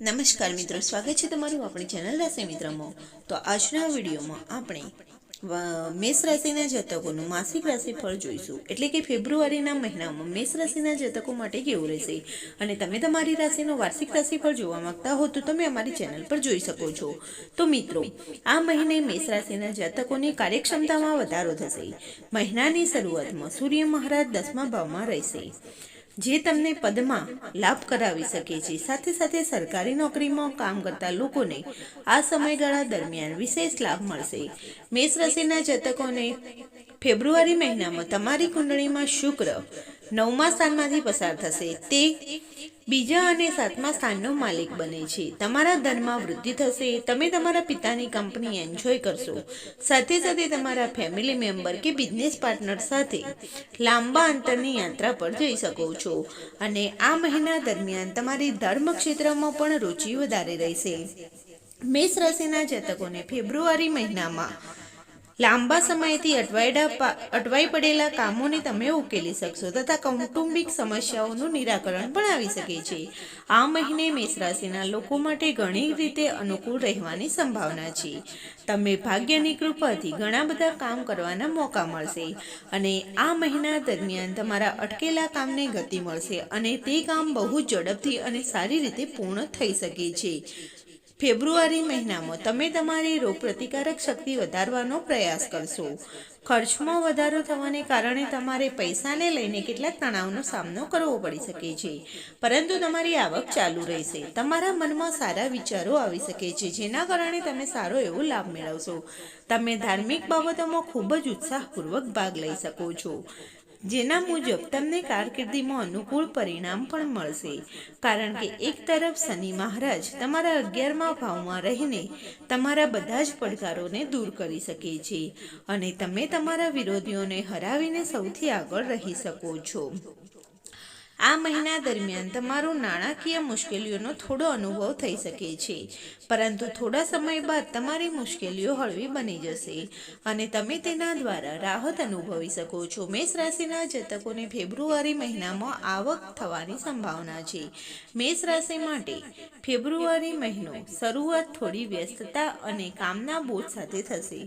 નમસ્કાર મિત્રો, સ્વાગત છે તમારું આપણી ચેનલ રાશિ મિત્રમાં. તો આજના વિડીયોમાં આપણે મેષ રાશિના જાતકોનું માસિક રાશિફળ જોઈશું. એટલે કે ફેબ્રુઆરીના મહિનામાં મેષ રાશિના જાતકો માટે કેવું રહેશે? અને તમે તમારી રાશિનો વાર્ષિક રાશિફળ જોવા માંગતા હો તો તમે અમારી ચેનલ પર જોઈ શકો છો. તો મિત્રો, આ મહિને મેષ રાશિના જાતકોની કાર્યક્ષમતામાં વધારો થશે. મહિનાની શરૂઆતમાં સૂર્ય મહારાજ દસમા ભાવમાં રહેશે. જે તમને પદમાં લાભ કરાવી શકે છે. સાથે સાથે સરકારી નોકરીમાં કામ કરતા લોકોને આ સમયગાળા દરમિયાન વિશેષ લાભ મળશે. મેષ રાશિના જતકોને ફેબ્રુઆરી મહિનામાં તમારી કુંડળીમાં શુક્ર નવમા સ્થાનમાંથી પસાર થશે. તે બીજા અને સાતમા સ્થાનનો માલિક બને છે. તમારા ધનમાં વૃદ્ધિ થશે, તમે તમારા પિતાની કંપની એન્જોય કરશો. સાથે સાથે તમારા ફેમિલી મેમ્બર કે બિઝનેસ પાર્ટનર સાથે લાંબા અંતરની યાત્રા પર જઈ શકો છો. અને આ મહિના દરમિયાન તમારી ધર્મ ક્ષેત્રમાં પણ રુચિ વધારે રહેશે. મેષ રાશિના જાતકોને ફેબ્રુઆરી મહિનામાં લાંબા સમયથી અટવાયડા અટવાઈ પડેલા કામોને તમે ઉકેલી શકશો તથા કૌટુંબિક સમસ્યાઓનું નિરાકરણ પણ આવી શકે છે. આ મહિને મેષ રાશિના લોકો માટે ઘણી રીતે અનુકૂળ રહેવાની સંભાવના છે. તમે ભાગ્યની કૃપાથી ઘણા બધા કામ કરવાના મોકા મળશે અને આ મહિના દરમિયાન તમારા અટકેલા કામને ગતિ મળશે અને તે કામ બહુ ઝડપથી અને સારી રીતે પૂર્ણ થઈ શકે છે. ફેબ્રુઆરી મહિનામાં તમે તમારી રોગપ્રતિકારક શક્તિ વધારવાનો પ્રયાસ કરશો. ખર્ચમાં વધારો થવાને કારણે તમારે પૈસાને લઈને કેટલાક તણાવનો સામનો કરવો પડી શકે છે. પરંતુ તમારી આવક ચાલુ રહેશે. તમારા મનમાં સારા વિચારો આવી શકે છે, જેના કારણે તમે સારો એવો લાભ મેળવશો. તમે ધાર્મિક બાબતોમાં ખૂબ જ ઉત્સાહપૂર્વક ભાગ લઈ શકો છો. જેના મુજબ તમને કારકિર્દીમાં અનુકૂળ પરિણામ પણ મળશે. કારણ કે એક તરફ શનિ મહારાજ તમારા અગિયારમા ભાવમાં રહીને તમારા બધા જ પડકારોને દૂર કરી શકે છે અને તમે તમારા વિરોધીઓને હરાવીને સૌથી આગળ રહી શકો છો. આ મહિના દરમિયાન તમારું નાણાકીય મુશ્કેલીઓનો થોડો અનુભવ થઈ શકે છે, પરંતુ થોડા સમય બાદ તમારી મુશ્કેલીઓ હળવી બની જશે અને તમે તેના દ્વારા રાહત અનુભવી શકો છો. મેષ રાશિના જતકોને ફેબ્રુઆરી મહિનામાં આવક થવાની સંભાવના છે. મેષ રાશિ માટે ફેબ્રુઆરી મહિનો શરૂઆત થોડી વ્યસ્તતા અને કામના બોજ સાથે થશે.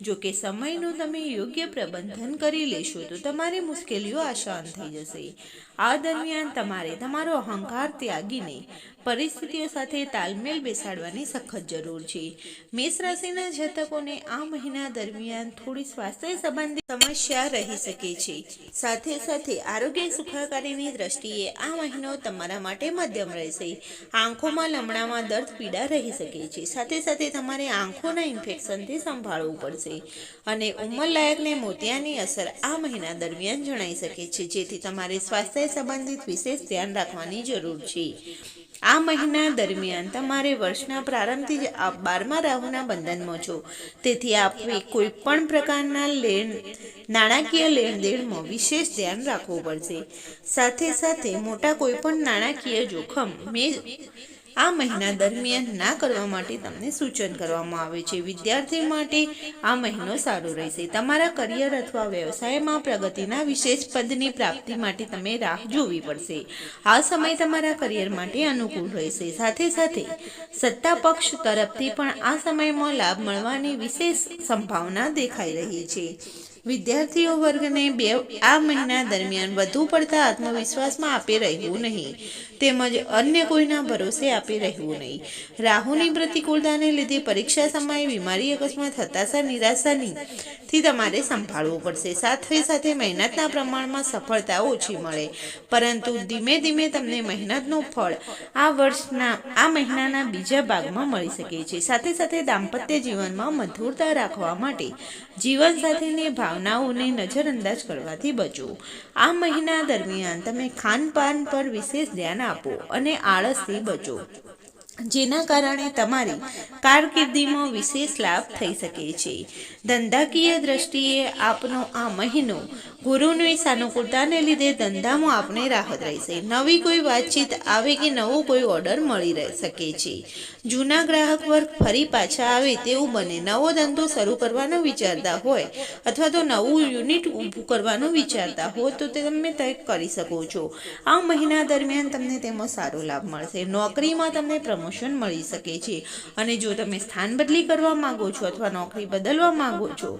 જો કે સમયનું તમે યોગ્ય પ્રબંધન કરી લેશો, તો તમારી મુશ્કેલીઓ આસાન થઈ જશે. આ દરમિયાન તમારે તમારો અહંકાર ત્યાગીને પરિસ્થિતિઓ સાથે તાલમેલ બેસાડવાની સખત જરૂર છે. મેષ રાશિના જાતકોને આ મહિના દરમિયાન થોડી સ્વાસ્થ્ય સંબંધિત સમસ્યા રહી શકે છે. સાથે સાથે આરોગ્ય સુખાકારીની દ્રષ્ટિએ આ મહિનો તમારા માટે મધ્યમ રહેશે. આંખોમાં લમણામાં દર્દ પીડા રહી શકે છે. સાથે સાથે તમારે આંખોના ઇન્ફેક્શનથી સંભાળવું પડશે અને ઉંમરલાયકને મોતિયાની અસર આ મહિના દરમિયાન જણાઈ શકે છે. જેથી તમારે સ્વાસ્થ્ય સંબંધિત વિશેષ ધ્યાન રાખવાની જરૂર છે. આ મહિના દરમિયાન તમારે વર્ષના પ્રારંભથી જ આપ બારમા રાહુના બંધનમાં છો તેથી આપે કોઈ પણ પ્રકારના લેણ, નાણાકીય લેણદેણમાં વિશેષ ધ્યાન રાખવું પડશે. સાથે સાથે મોટા કોઈ પણ નાણાકીય જોખમ મેં આ મહિના દરમિયાન ના કરવા માટે તમને સૂચન કરવામાં આવે છે. વિદ્યાર્થી માટે આ મહિનો સારો રહેશે. તમારા કરિયર અથવા વ્યવસાયમાં પ્રગતિના વિશેષ પદની પ્રાપ્તિ માટે તમે રાહ જોવી પડશે. આ સમય તમારા કરિયર માટે અનુકૂળ રહેશે. સાથે સાથે સત્તા પક્ષ તરફથી પણ આ સમયમાં લાભ મળવાની વિશેષ સંભાવના દેખાઈ રહી છે. વિદ્યાર્થીઓ વર્ગને બે આ મહિના દરમિયાન વધુ પડતા આત્મવિશ્વાસમાં આપી રહેવું નહીં, તેમજ અન્ય કોઈના ભરોસે આપી રહેવું નહીં. રાહુની પ્રતિકૂળતાને લીધે પરીક્ષા સમયે બીમારી અકસ્માત, હતાશા નિરાશાની થી તમારે સંભાળવું પડશે. સાથે સાથે મહેનતના પ્રમાણમાં સફળતા ઓછી મળે. પરંતુ ધીમે ધીમે તમને મહેનતનું ફળ આ વર્ષના, આ મહિનાના બીજા ભાગમાં મળી શકે છે. સાથે સાથે દાંપત્ય જીવનમાં મધુરતા રાખવા માટે જીવનસાથીની ભાવનાઓને નજરઅંદાજ કરવાથી બચો. આ મહિના દરમિયાન તમે ખાનપાન પર વિશેષ ધ્યાન આપો અને આળસથી બચો. જેના કારણે તમારી કારકિર્દીમાં વિશેષ લાભ થઈ શકે છે. ધંધાકીય દ્રષ્ટિએ આપનો આ મહિનો ગુરુની સાનુકૂળતાને લીધે ધંધામાં આપણે રાહત રહેશે. નવી કોઈ વાતચીત આવે કે નવો કોઈ ઓર્ડર મળી રહી શકે છે. જૂના ગ્રાહક વર્ગ ફરી પાછા આવે તેવું બને. નવો ધંધો શરૂ કરવાનો વિચારતા હોય અથવા તો નવું યુનિટ ઊભું કરવાનું વિચારતા હોય તો તે તમે તે કરી શકો છો. આ મહિના દરમિયાન તમને તેમાં સારો લાભ મળશે. નોકરીમાં તમને પ્રમોશન મળી શકે છે. અને જો તમે સ્થાન બદલી કરવા માંગો છો અથવા નોકરી બદલવા માંગો છો,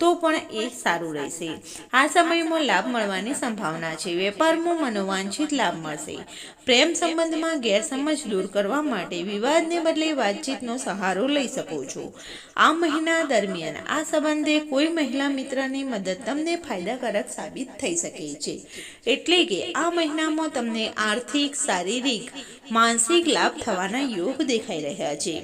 તો પણ એ સારું રહેશે. આ સમયમાં લાભ મળવાની સંભાવના છે. વેપારમાં મનોવાંછિત લાભ મળશે. પ્રેમ સંબંધમાં ગેરસમજ દૂર કરવા માટે વિવાદને બદલે વાતચીતનો સહારો લઈ શકો છો. આ મહિના દરમિયાન આ સંબંધે કોઈ મહિલા મિત્રની મદદ તમને ફાયદાકારક સાબિત થઈ શકે છે. એટલે કે આ મહિનામાં તમને આર્થિક, શારીરિક, માનસિક લાભ થવાના યોગ દેખાઈ રહ્યા છે.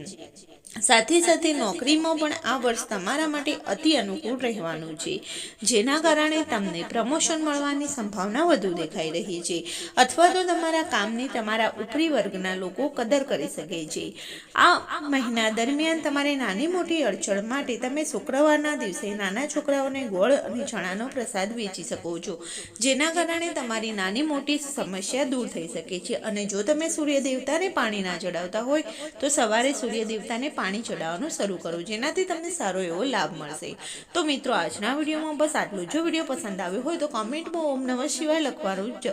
સાથે સાથે નોકરીમાં પણ આ વર્ષ તમારા માટે અતિ અનુકૂળ રહેવાનું છે. જેના કારણે તમને પ્રમોશન મળવાની સંભાવના વધુ દેખાઈ રહી છે. અથવા તો તમારા કામની તમારા ઉપરી વર્ગના લોકો કદર કરી શકે છે. આ મહિના દરમિયાન તમારે નાની મોટી અડચણ માટે તમે શુક્રવારના દિવસે નાના છોકરાઓને ગોળ અને ચણાનો પ્રસાદ વેચી શકો છો. જેના કારણે તમારી નાની મોટી સમસ્યા દૂર થઈ શકે છે અને જો તમે સૂર્ય દેવતાને પાણી ના ચડાવતા હોય તો સવારે સૂર્ય દેવતાને પાણી ચડાવવાનું શરૂ કરો, જેનાથી તમને સારો એવો લાભ મળશે. તો મિત્રો, આજના વિડીયોમાં બસ આટલું. જો વીડિયો પસંદ આવ્યો હોય તો કોમેન્ટમાં ઓમ નમઃ શિવાય લખવાનું જ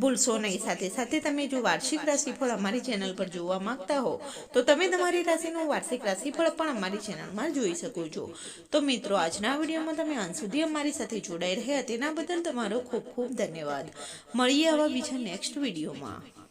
ભૂલશો નહીં. સાથે સાથે તમે જો વાર્ષિક રાશિફળ અમારી ચેનલ પર જોવા માંગતા હો, તો તમે તમારી રાશિનું વાર્ષિક રાશિફળ પણ અમારી ચેનલમાં જોઈ શકો છો. તો મિત્રો, આજના વિડીયોમાં તમે અંત સુધી અમારી સાથે જોડાઈ રહ્યા. તેના બદલ તમારો ખૂબ ખૂબ ધન્યવાદ. મળીએ આવા બીજા નેક્સ્ટ વિડીયોમાં.